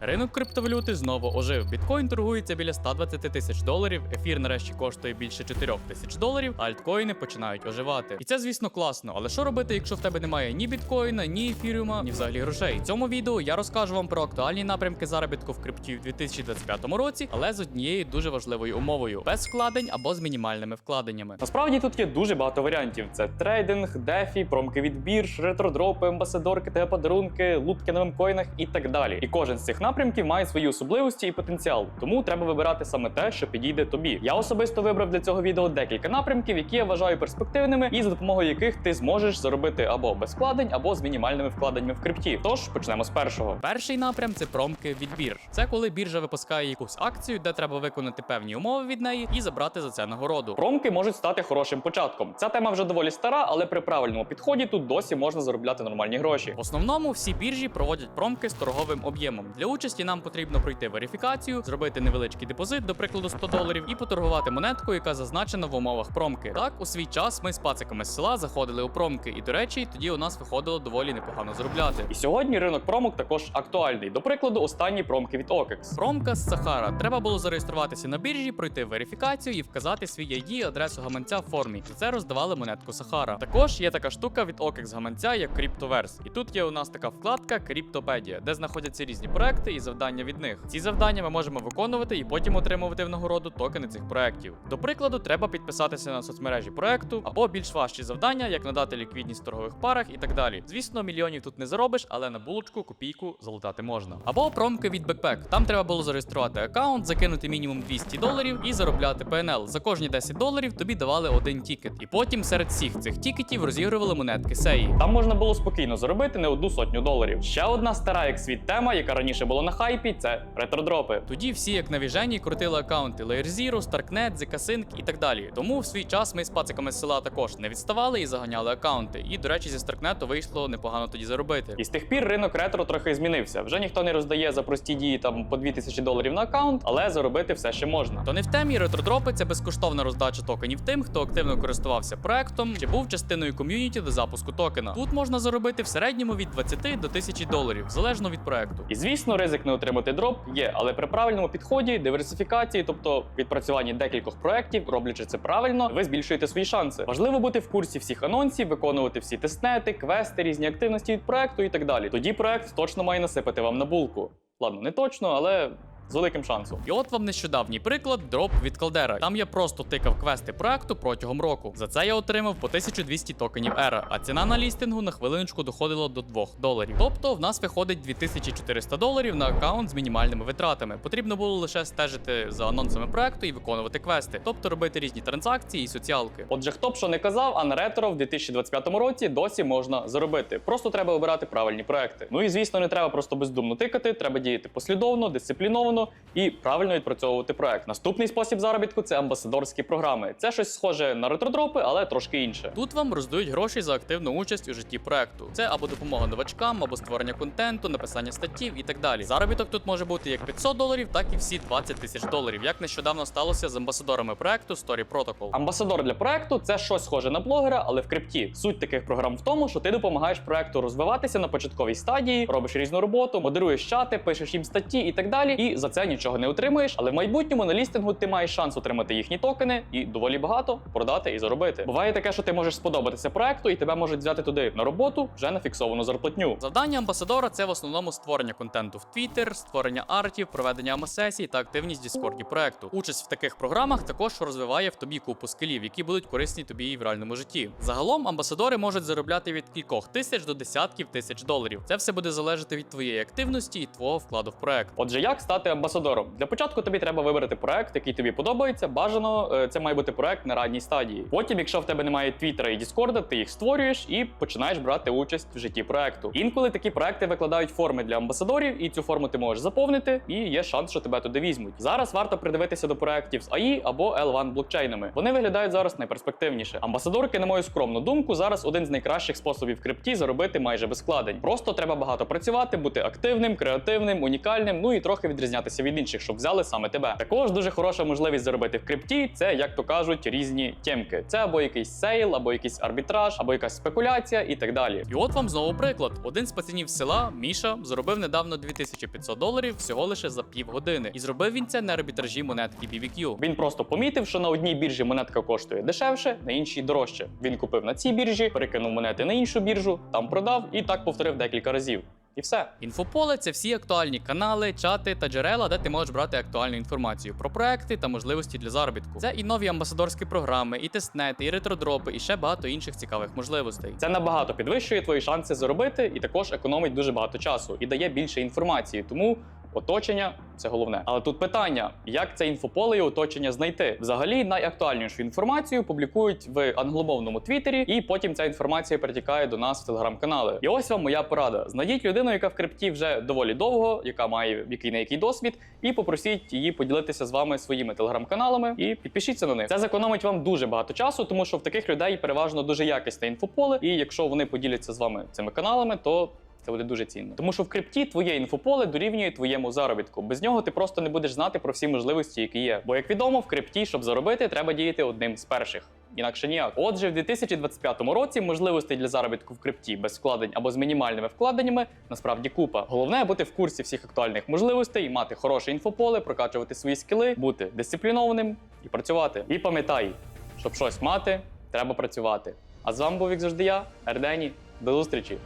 Ринок криптовалюти знову ожив. Біткоін торгується біля 120 тисяч доларів, ефір нарешті коштує більше 4 тисяч доларів, а альткоїни починають оживати. І це, звісно, класно. Але що робити, якщо в тебе немає ні біткоїна, ні ефіріума, ні взагалі грошей? В цьому відео я розкажу вам про актуальні напрямки заробітку в крипті в 2025 році, але з однією дуже важливою умовою: без вкладень або з мінімальними вкладеннями. Насправді тут є дуже багато варіантів: це трейдинг, дефі, промки від бірж, ретродропи, амбасадорки, та подарунки, лутки на мемкоїнах і так далі. І кожен з цих напрямків має свої особливості і потенціал, тому треба вибирати саме те, що підійде тобі. Я особисто вибрав для цього відео декілька напрямків, які я вважаю перспективними, і за допомогою яких ти зможеш заробити або без вкладень, або з мінімальними вкладеннями в крипті. Тож почнемо з першого. Перший напрям це промки від бірж. Це коли біржа випускає якусь акцію, де треба виконати певні умови від неї і забрати за це нагороду. Промки можуть стати хорошим початком. Ця тема вже доволі стара, але при правильному підході тут досі можна заробляти нормальні гроші. В основному всі біржі проводять промки з торговим об'ємом. Для участі нам потрібно пройти верифікацію, зробити невеличкий депозит, до прикладу 100 доларів, і поторгувати монеткою, яка зазначена в умовах промки. Так, у свій час ми з пациками з села заходили у промки, і до речі, тоді у нас виходило доволі непогано заробляти. І сьогодні ринок промок також актуальний. До прикладу, останні промки від OKEX. Промка з Сахара. Треба було зареєструватися на біржі, пройти верифікацію і вказати свій ID, адресу гаманця в формі. За це роздавали монетку Сахара. Також є така штука від OKEX гаманця, як CryptoVerse. І тут є у нас така вкладка Криптопедія, де знаходяться різні проекти і завдання від них. Ці завдання ми можемо виконувати і потім отримувати в нагороду токени цих проектів. До прикладу, треба підписатися на соцмережі проекту або більш важчі завдання, як надати ліквідність в торгових парах і так далі. Звісно, мільйонів тут не заробиш, але на булочку копійку залутати можна. Або промки від Backpack. Там треба було зареєструвати аккаунт, закинути мінімум 200 доларів і заробляти PNL. За кожні 10 доларів тобі давали один тікет. І потім серед всіх цих тікетів розігрували монетки Сеї. Там можна було спокійно заробити не одну сотню доларів. Ще одна стара як світ тема, яка раніше була на хайпі, це ретродропи. Тоді всі, як на віжені, крутили аккаунти Layer Zero, Starknet, ZK-Sync і так далі. Тому в свій час ми з пациками з села також не відставали і заганяли аккаунти. І, до речі, зі Starknet вийшло непогано тоді заробити. І з тих пір ринок ретро трохи змінився. Вже ніхто не роздає за прості дії там по 2000 доларів на аккаунт, але заробити все ще можна. То не в темі ретродропи це безкоштовна роздача токенів тим, хто активно користувався проектом чи був частиною ком'юніті до запуску токена. Тут можна заробити в середньому від 20 до 1000 доларів, залежно від проекту. І звісно, ризик не отримати дроп є, але при правильному підході, диверсифікації, тобто відпрацюванні декількох проєктів, роблячи це правильно, ви збільшуєте свої шанси. Важливо бути в курсі всіх анонсів, виконувати всі тестнети, квести, різні активності від проекту і так далі. Тоді проект точно має насипати вам на булку. Ладно, не точно, але з великим шансом. І от вам нещодавній приклад дроп від Калдера. Там я просто тикав квести проекту протягом року. За це я отримав по 1200 токенів ера, а ціна на лістингу на хвилиночку доходила до 2 доларів. Тобто в нас виходить 2400 доларів на аккаунт з мінімальними витратами. Потрібно було лише стежити за анонсами проекту і виконувати квести, тобто робити різні транзакції і соціалки. Отже, хто б що не казав, а на ретро в 2025 році досі можна заробити. Просто треба обирати правильні проекти. Ну і звісно, не треба просто бездумно тикати, треба діяти послідовно, дисципліновано і правильно відпрацьовувати проект. Наступний спосіб заробітку це амбасадорські програми. Це щось схоже на ретродропи, але трошки інше. Тут вам роздають гроші за активну участь у житті проекту. Це або допомога новачкам, або створення контенту, написання статтів і так далі. Заробіток тут може бути як 500 доларів, так і всі 20 тисяч доларів, як нещодавно сталося з амбасадорами проекту Story Protocol. Амбасадор для проекту це щось схоже на блогера, але в крипті. Суть таких програм в тому, що ти допомагаєш проекту розвиватися на початковій стадії, робиш різну роботу, модеруєш чати, пишеш їм статті і так далі. І за це нічого не отримуєш. Але в майбутньому на лістингу ти маєш шанс отримати їхні токени і доволі багато продати і заробити. Буває таке, що ти можеш сподобатися проекту, і тебе можуть взяти туди на роботу вже на фіксовану зарплатню. Завдання амбасадора це в основному створення контенту в Twitter, створення артів, проведення АМА-сесій та активність в Діскорді проекту. Участь в таких програмах також розвиває в тобі купу скилів, які будуть корисні тобі і в реальному житті. Загалом амбасадори можуть заробляти від кількох тисяч до десятків тисяч доларів. Це все буде залежати від твоєї активності і твого вкладу в проект. Отже, як стати амбасадором? Для початку тобі треба вибрати проект, який тобі подобається. Бажано е, це має бути проект на ранній стадії. Потім, якщо в тебе немає твіттера і Діскорда, ти їх створюєш і починаєш брати участь в житті проекту. Інколи такі проекти викладають форми для амбасадорів, і цю форму ти можеш заповнити, і є шанс, що тебе туди візьмуть. Зараз варто придивитися до проектів з AI або L1 блокчейнами. Вони виглядають зараз найперспективніше. Амбасадорки, на мою скромну думку, зараз один з найкращих способів крипті заробити майже без вкладень. Просто треба багато працювати, бути активним, креативним, унікальним, ну і трохи відрізнятися відрізнятися від інших, щоб взяли саме тебе. Також дуже хороша можливість заробити в крипті. Це як то кажуть, різні тємки. Це або якийсь сейл, або якийсь арбітраж, або якась спекуляція і так далі. І от вам знову приклад. Один з пацанів села, Міша, заробив недавно 2500 доларів всього лише за півгодини. І зробив він це на арбітражі монетки BBQ. Він просто помітив, що на одній біржі монетка коштує дешевше, на іншій дорожче. Він купив на цій біржі, перекинув монети на іншу біржу, там продав і так повторив декілька разів. І все. Інфополе це всі актуальні канали, чати та джерела, де ти можеш брати актуальну інформацію про проекти та можливості для заробітку. Це і нові амбасадорські програми, і тестнети, і ретродропи, і ще багато інших цікавих можливостей. Це набагато підвищує твої шанси заробити і також економить дуже багато часу і дає більше інформації. Тому оточення це головне. Але тут питання: як це інфополе і оточення знайти? Взагалі найактуальнішу інформацію публікують в англомовному твіттері, і потім ця інформація перетікає до нас в телеграм-канали. І ось вам моя порада: знайдіть людину, яка в крипті вже доволі довго, яка має який на який досвід, і попросіть її поділитися з вами своїми телеграм-каналами і підпишіться на них. Це зекономить вам дуже багато часу, тому що в таких людей переважно дуже якісне інфополе. І якщо вони поділяться з вами цими каналами, то це буде дуже цінно. Тому що в крипті твоє інфополе дорівнює твоєму заробітку. Без нього ти просто не будеш знати про всі можливості, які є. Бо, як відомо, в крипті, щоб заробити, треба діяти одним з перших. Інакше ніяк. Отже, в 2025 році можливостей для заробітку в крипті без вкладень або з мінімальними вкладеннями насправді купа. Головне бути в курсі всіх актуальних можливостей, мати хороше інфополе, прокачувати свої скіли, бути дисциплінованим і працювати. І пам'ятай, щоб щось мати, треба працювати. А з вами був як завжди я, Ердені. До зустрічі!